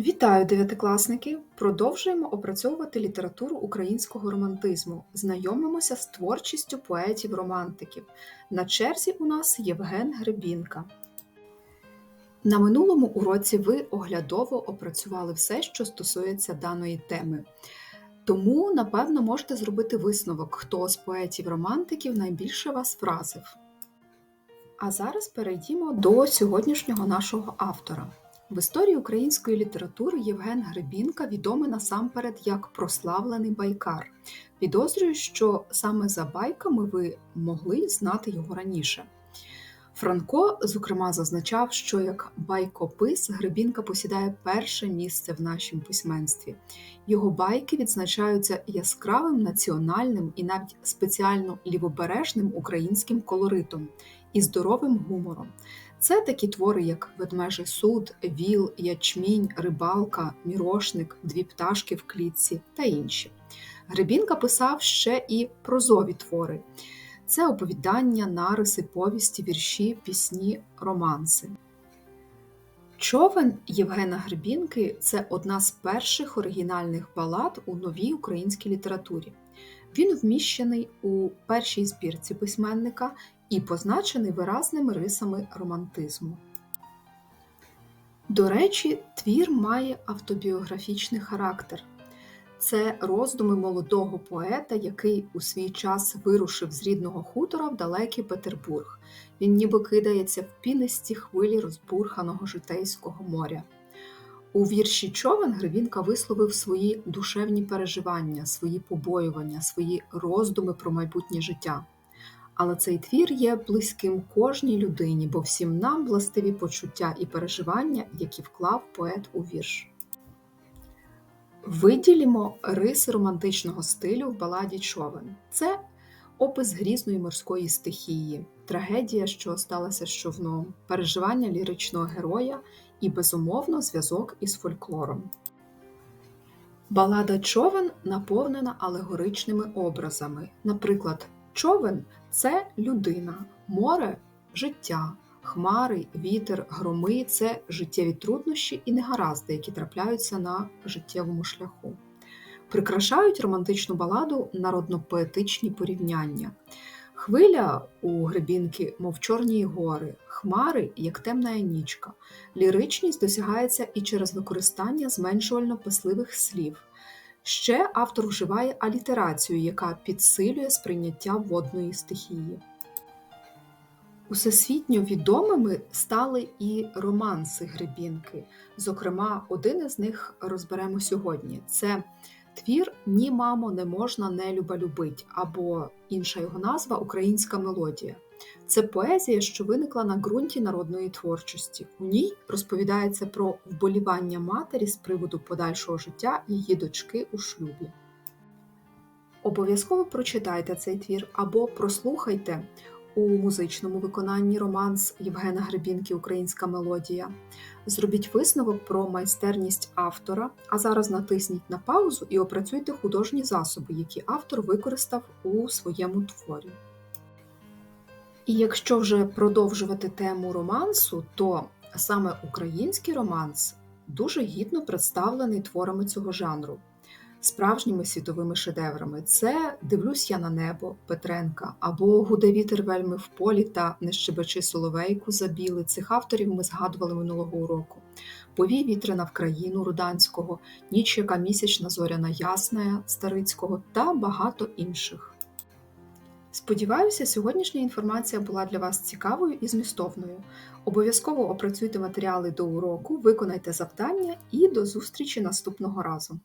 Вітаю, дев'ятикласники! Продовжуємо опрацьовувати літературу українського романтизму. Знайомимося з творчістю поетів-романтиків. На черзі у нас Євген Гребінка. На минулому уроці ви оглядово опрацювали все, що стосується даної теми. Тому, напевно, можете зробити висновок, хто з поетів-романтиків найбільше вас вразив. А зараз перейдімо до сьогоднішнього нашого автора. В історії української літератури Євген Гребінка відомий насамперед як прославлений байкар. Підозрюю, що саме за байками ви могли знати його раніше. Франко, зокрема, зазначав, що як байкопис Гребінка посідає перше місце в нашому письменстві. Його байки відзначаються яскравим національним і навіть спеціально лівобережним українським колоритом і здоровим гумором. Це такі твори, як Ведмежий суд, Віл, Ячмінь, Рибалка, Мірошник, Дві пташки в клітці та інші. Гребінка писав ще і прозові твори. Це оповідання, нариси, повісті, вірші, пісні, романси. Човен Євгена Гребінки це одна з перших оригінальних балад у новій українській літературі. Він вміщений у першій збірці письменника і позначений виразними рисами романтизму. До речі, твір має автобіографічний характер. Це роздуми молодого поета, який у свій час вирушив з рідного хутора в далекий Петербург. Він ніби кидається в пінисті хвилі розбурханого житейського моря. У вірші Човен Гривінка висловив свої душевні переживання, свої побоювання, свої роздуми про майбутнє життя. Але цей твір є близьким кожній людині, бо всім нам властиві почуття і переживання, які вклав поет у вірш. Виділімо риси романтичного стилю в баладі Човен. Це опис грізної морської стихії, трагедія, що сталася з човном, переживання ліричного героя і, безумовно, зв'язок із фольклором. Балада човен наповнена алегоричними образами. Наприклад, човен це людина, море життя, хмари, вітер, громи це життєві труднощі і негаразди, які трапляються на життєвому шляху. Прикрашають романтичну баладу народно-поетичні порівняння. Хвиля у гребінки, мов чорні гори, хмари, як темна нічка. Ліричність досягається і через використання зменшувально писливих слів. Ще автор вживає алітерацію, яка підсилює сприйняття водної стихії. Усесвітньо відомими стали і романси Гребінки. Зокрема, один із них розберемо сьогодні. Це твір Ні, мамо, не можна не люба любить або інша його назва Українська мелодія. Це поезія, що виникла на ґрунті народної творчості. У ній розповідається про вболівання матері з приводу подальшого життя її дочки у шлюбі. Обов'язково прочитайте цей твір або прослухайте у музичному виконанні романс Євгена Гребінки Українська мелодія. Зробіть висновок про майстерність автора, а зараз натисніть на паузу і опрацюйте художні засоби, які автор використав у своєму творі. І якщо вже продовжувати тему романсу, то саме український романс дуже гідно представлений творами цього жанру, справжніми світовими шедеврами. Це Дивлюсь я на небо Петренка або Гуде вітер вельми в полі та Не щебечи соловейку забіли. Цих авторів ми згадували минулого уроку. Повій вітрина в країну Руданського, Ніч, яка місячна зоряна ясна Старицького та багато інших. Сподіваюся, сьогоднішня інформація була для вас цікавою і змістовною. Обов'язково опрацюйте матеріали до уроку, виконайте завдання і до зустрічі наступного разу!